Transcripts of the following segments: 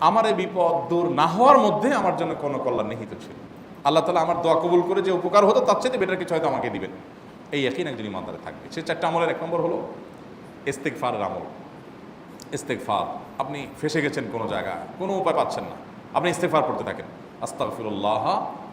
আমার এই বিপদ দূর না হওয়ার মধ্যে আমার জন্য কোনো কল্যাণ নিহিত ছিল। আল্লাহ তালা আমার দোয়া কবুল করে যে উপকার হতো, তার চেয়ে বেটার কিছু হয়তো আমাকে দিবেন। এই একই একজন ইমানদারে থাকবে। সে চারটা আমলের এক নম্বর হলো ইস্তেকফারের আমল। ইস্তেকফার আপনি ফেসে গেছেন কোনো জায়গা কোনো উপায় পাচ্ছেন না। আপনি ইস্তেকফার পড়তে থাকেন। আস্তাগফিরুল্লাহ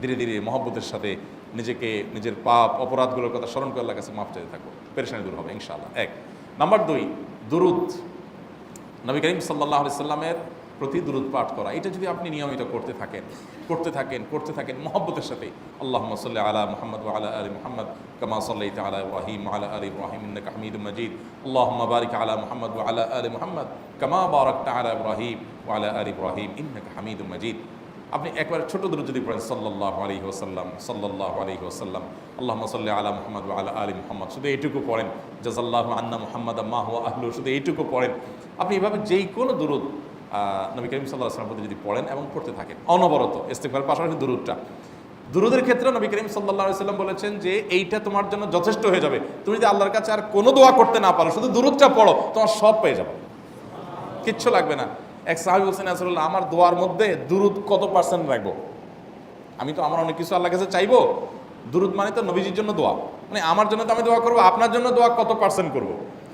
ধীরে ধীরে মহব্বতের সাথে নিজেকে, নিজের পাপ, অপরাধগুলোর কথা স্মরণ করে আল্লাহর কাছে মাফ চাইতে থাকব পেরেশানি দূর হবে, ইনশাআল্লাহ। এক। নাম্বার দুই, দুরুদ। নবী করিম সাল্লাহ সাল্লামের প্রতি দুরুদ পাঠ করা। এটা যদি আপনি নিয়মিত করতে থাকেন করতে থাকেন করতে থাকেন, মহব্বতের সাথে আল্লাহ সাল্লি আলা মোহাম্মদ আলা আলী মোহাম্মদ কামা সাল্লাই আলা ইব্রাহিম আলা আলী ইব্রাহিম, ইন্নাকা মজিদ। আল্লাহ বারিক আলা মোহাম্মদ আলা আলী মোহাম্মদ কামা বারাকতা আলা ইব্রাহিম আলা আলী ইব্রাহিম, ইন্নাকা হামিদুম মাজিদ। আপনি একবার ছোট দূর যদি পড়েন সাল্লাহ আলী হোসাল্লাম সাল্লাহ আলী হোসাল্লাম আল্লাহ সাল্লি আলা মোহাম্মদ আলা আলী মোহাম্মদ, শুধু এইটুকু পড়েন। জাজাল্লাহ আন্না মোহাম্মদ মাহ আহলু শুধু এইটুকু পড়েন। আপনি এভাবে যেই কোনো দূরত নবী করিম সাল্লাহ আসলাম প্রতি যদি পড়েন এবং পড়তে থাকেন, অনবরত ইস্তেকবার পাশাপাশি দুরুদটা। দুরুদের ক্ষেত্রে নবী করিম সাল্লাহ সাল্লাম বলেছেন যে, এইটা তোমার জন্য যথেষ্ট হয়ে যাবে। তুমি যদি আল্লাহর কাছে আর কোনো দোয়া করতে না পারো, শুধু দুরুদটা পড়ো, তোমার সব পেয়ে যাবে। কিচ্ছু লাগবে না। এক সাহাবি বলছেন আসরুল্লাহ আমার দোয়ার মধ্যে দুরুদ কত পার্সেন্ট রাখব? আমি তো, আমার অনেক কিছু আল্লাহ কাছে চাইব। দুরুদ মানে তো নবীজির জন্য দোয়া। মানে আমার জন্য তো আমি দোয়া করব, আপনার জন্য দোয়া কত পার্সেন্ট করব?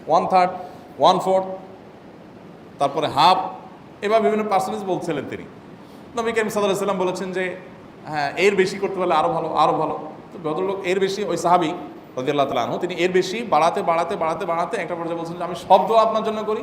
ওয়ান থার্ড ওয়ান ফোর্থ তারপরে হাফ এবার বিভিন্ন পার্সেন্টেজ বলছিলেন তিনি। নবী করিম সাল্লাহ সাল্লাম বলেছেন যে হ্যাঁ এর বেশি করতে পারলে আরও ভালো আরও ভালো। তো ভদ্রলোক এর বেশি, ওই সাহাবি রদিয়াল্লাহ তালা তিনি এর বেশি বাড়াতে বাড়াতে বাড়াতে বাড়াতে একটা পর্যায়ে বলছেন যে, আমি সব দোয়া আপনার জন্য করি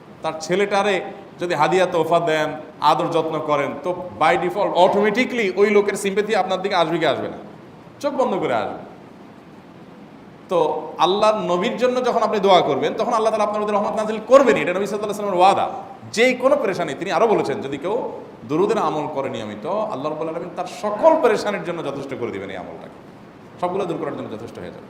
তার ছেলেটারে যদি হাদিয়া তোফা দেন, আদর যত্ন করেন, তো বাই ডিফল্ট অটোমেটিকলি ওই লোকের সিম্পেথি আপনার দিকে আসবে কি আসবে না? চোখ বন্ধ করে আসবে। তো আল্লাহর নবীর জন্য যখন আপনি দোয়া করবেন, তখন আল্লাহ তালা আপনার রহমত নাজিল করবেন এটা নবী সাল্লাহ সাল্লামের ওয়াদা। যে কোনো পেরেশানি, তিনি আরও বলেছেন, যদি কেউ দুরুদের আমল করে নিয়মিত, আল্লাহ রব্বুল আলমিন তার সকল পেরেশানির জন্য যথেষ্ট করে দিবেন এই আমলটাকে। সবগুলো দূর করার জন্য যথেষ্ট হয়ে যাবে।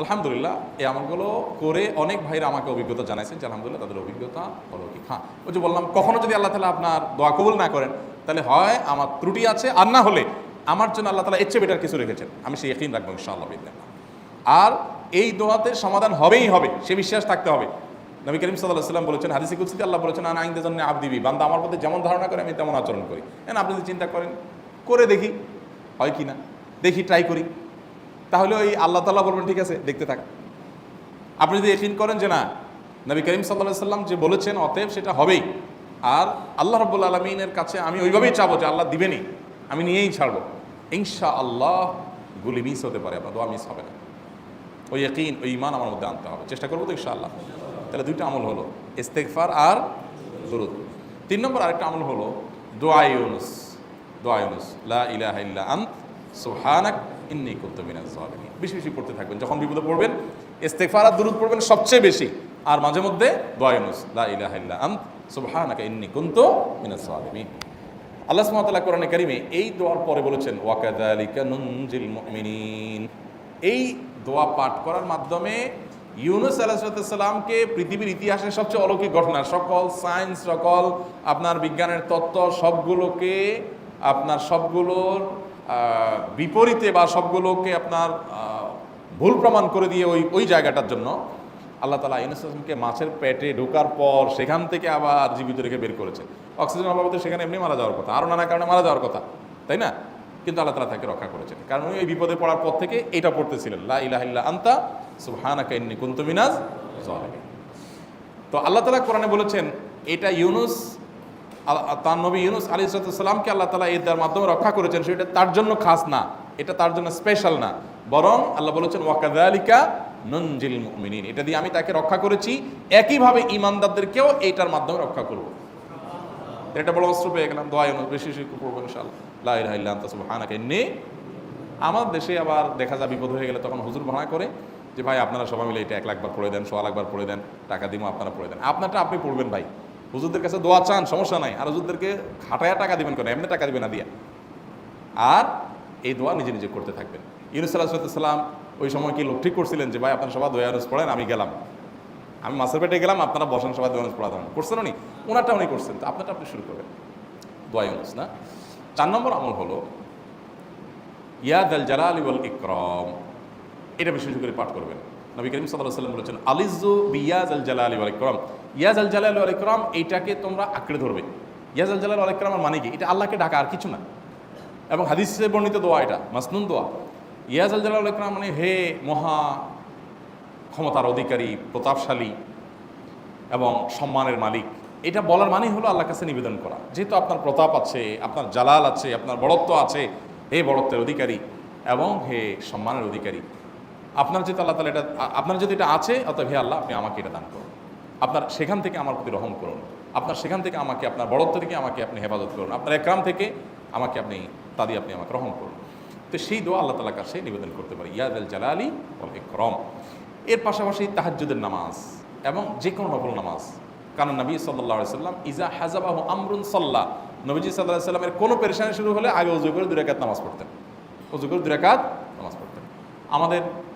আলহামদুলিল্লাহ, এই আমলগুলো করে অনেক ভাইরা আমাকে অভিজ্ঞতা জানাইছেন যে আলহামদুলিল্লাহ তাদের অভিজ্ঞতা হলো কি হ্যাঁ ওই যে বললাম, কখনো যদি আল্লাহ তালা আপনার দোয়া কবুল না করেন, তাহলে হয় আমার ত্রুটি আছে, আর না হলে আমার জন্য আল্লাহ তালা এর চেয়ে বেটার কিছু রেখেছেন। আমি সেই একই রাখব ইনশাআল্লাহ আর এই দোয়াতে সমাধান হবেই হবে, সে বিশ্বাস থাকতে হবে। নবী করিম সাল্লাহ সাল্লাম বলেছেন, হাদিসি কুৎসিতে আল্লাহ বলেছেন, আনা আইনদের জন্য আব দিবি বান্দা আমার প্রতি যেমন ধারণা করে, আমি তেমন আচরণ করি। হ্যাঁ আপনি যদি চিন্তা করেন, করে দেখি, হয় কি না? দেখি ট্রাই করি। তাহলে ওই আল্লাহ তাল্লাহ বলবেন, ঠিক আছে, দেখতে থাক। আপনি যদি একিন করেন যে না, নবী করিম সাল্লাহ সাল্লাম যে বলেছেন, অতএব সেটা হবেই। আর আল্লাহ রব্বুল আলমিনের কাছে আমি ওইভাবেই চাবো যে আল্লাহ দিবেনই। আমি নিয়েই ছাড়বো। ইনশা আল্লাহ গুলি মিস হতে পারে, আপনার দোয়া মিস হবে না। ওই একইন ওই ইমান আমার মধ্যে আনতে হবে। চেষ্টা করব তো ইনশাআল্লাহ। তাহলে দুইটা আমল হলো ইস্তেকফার আর দুরুদ। তিন নম্বর আরেকটা আমল হলো, দোয়া ইউনুস। দোয়া ইউনুস, লা ইলাহা ইল্লা আন্ত, সুবহানাক ইন্নী কুনতু মিনাজ জালিমিন বেশি বেশি পড়তে থাকবেন। যখন বিপদে পড়বেন ইস্তেগফার আর দুরুদ পড়বেন, সবচেয়ে বেশি। আর মাঝে মধ্যে দোয়া ইউনুস লা ইলাহা ইল্লা আন্ত, সুবহানাকা ইন্নী কুনতু মিনাজ জালিমিন আল্লাহ সুবহানাহু কোরআনে কারিমে এই দোয়ার পরে বলেছেন, ওয়াকাযালিকা নুনজিল মুমিনিন। এই দোয়া পাঠ করার মাধ্যমে ইউনুস আলাহিসাল্লামকে পৃথিবীর ইতিহাসের সবচেয়ে অলৌকিক ঘটনা, সকল সায়েন্স, সকল আপনার বিজ্ঞানের তত্ত্ব, সবগুলোকে আপনার সবগুলোর বিপরীতে বা সবগুলোকে আপনার ভুল প্রমাণ করে দিয়ে ওই ওই জায়গাটার জন্য আল্লাহ তালা ইউনুস আসলামকে মাছের পেটে ঢোকার পর সেখান থেকে আবার জীবিত রেখে বের করেছে। অক্সিজেন অভাবে সেখানে এমনি মারা যাওয়ার কথা, আরও নানা কারণে মারা যাওয়ার কথা, তাই না? কিন্তু আল্লাহ তালা তাকে রক্ষা করেছেন। কারণ উনি ওই বিপদে পড়ার পর থেকে এটা পড়তেছিলেন, লা ইলাহা ইল্লা আন্তা সুবহানাকা ইন্নী কুনতু মিনাজ তো আল্লাহ তালা কোরআনে বলেছেন, এটা ইউনুস তার নবী ইউনুস আলী সালামকে আল্লাহ তালা দেওয়ার মাধ্যমে রক্ষা করেছেন। সেটা তার জন্য খাস না, এটা তার জন্য স্পেশাল না। বরং আল্লাহ বলেছেন ওয়াকাদালিকা ননজিল মুমিনিন। এটা দিয়ে আমি তাকে রক্ষা করেছি, একইভাবে ইমানদারদেরকেও এইটার মাধ্যমে রক্ষা করব। এটা বড় অস্ত্র পেয়ে গেলাম। দোয়া বেশি বেশি পড়ব সুবহানাকা, ইন্নী। আমার দেশে আবার দেখা যায় বিপদ হয়ে গেলে তখন হুজুর ভাড়া করে যে, ভাই, আপনারা সবাই মিলে এটা এক লাখবার পড়ে দেন, সোয়া লাখবার পড়ে দেন, টাকা দিব আপনারা পড়ে দেন। আপনারটা আপনি পড়বেন, ভাই। হুজুরদের কাছে দোয়া চান, সমস্যা নাই। আর হুজুরদেরকে খাটায়া টাকা দিবেন কেন? এমনি টাকা দিবেন না, দিয়া। আর এই দোয়া নিজে নিজে করতে থাকবেন। ইউনুস সাল্লাহাম ওই সময় কি লোক ঠিক করছিলেন যে, ভাই, আপনারা সবাই দোয়া ইউনুস পড়েন, আমি গেলাম। আমি মাছের পেটে গেলাম, আপনারা বসেন সবাই দোয়া ইউনুস পড়াতাম করছেন উনি ওনারটা উনি করছেন। তো আপনারটা আপনি শুরু করবেন। দোয়া ইউনুস, না? চার নম্বর আমল হলো ইয়াদ আল জালাল ওয়াল ইকরম। এটা বেশি বেশি করে পাঠ করবেন। নবী করিম সাল্লাম বলেছেন আলিজু বিয়াজ আল জালাল ওয়াল ইকরম। ইয়াজ আল জালাল ওয়াল ইকরম এইটাকে তোমরা আঁকড়ে ধরবে। ইয়াজ আল জালাল ওয়াল ইকরমের মানে কি? এটা আল্লাহকে ডাকা আর কিছু না। এবং হাদিসে বর্ণিত দোয়া এটা, মাসনুন দোয়া। ইয়াজ আল জালাল ওয়াল ইকরাম মানে হে মহা ক্ষমতার অধিকারী, প্রতাপশালী এবং সম্মানের মালিক। এটা বলার মানেই হলো আল্লাহর কাছে নিবেদন করা। যেহেতু আপনার প্রতাপ আছে, আপনার জালাল আছে, আপনার বড়ত্ব আছে, হে বড়ত্বের অধিকারী এবং হে সম্মানের অধিকারী। আপনার যেহেতু আল্লাহ তালা এটা, আপনার যদি এটা আছে, অতএব হে আল্লাহ আপনি আমাকে এটা দান করুন। আপনার সেখান থেকে আমার প্রতি রহম করুন। আপনার সেখান থেকে আমাকে, আপনার বড়ত্ব থেকে আমাকে আপনি হেফাজত করুন। আপনার একরাম থেকে আমাকে আপনি, তা দিয়ে আপনি আমাকে রহম করুন। তো সেই দোয়া আল্লাহ তালার কাছে নিবেদন করতে পারি। ইয়াদ আল জালালি ওয়াল ইকরম। এর পাশাপাশি তাহাজ্জুদের নামাজ এবং যে কোনো নফল নামাজ। কারণ নবী সাল্লাহ সাল্লাম, ইজা হাজাবাহু আমরুন সাল্লাহ নবীজি সাল্লাহ সাল্লামের কোনো পেরেশানি শুরু হলে আগে অজু করে দুরাকাত নামাজ পড়তেন। অজু করে দুরাকাত নামাজ পড়তেন। আমাদের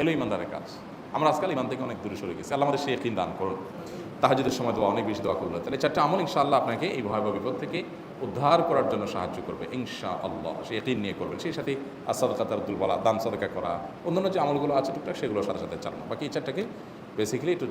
এলো ইমানদারের কাজ। আমরা আজকাল ইমান থেকে অনেক দূরে সরে গেছি। আল্লাহ আমাদের সেই দান করুন। তাহাজুদের সময় দোয়া অনেক বেশি দোয়া করল তাহলে চারটে চারটা আমল ইনশাআল্লাহ আপনাকে এই ভয়াবহ বিপদ থেকে উদ্ধার করার জন্য সাহায্য করবে ইনশা আল্লাহ সে একদিন নিয়ে করবেন। সেই সাথে আসাদ তার দুর্বলা দান সদকা করা, অন্যান্য যে আমলগুলো আছে টুকটাক সেগুলোর সাথে সাথে চালানো। বাকি এই চারটাকে বেসিক্যালি একটু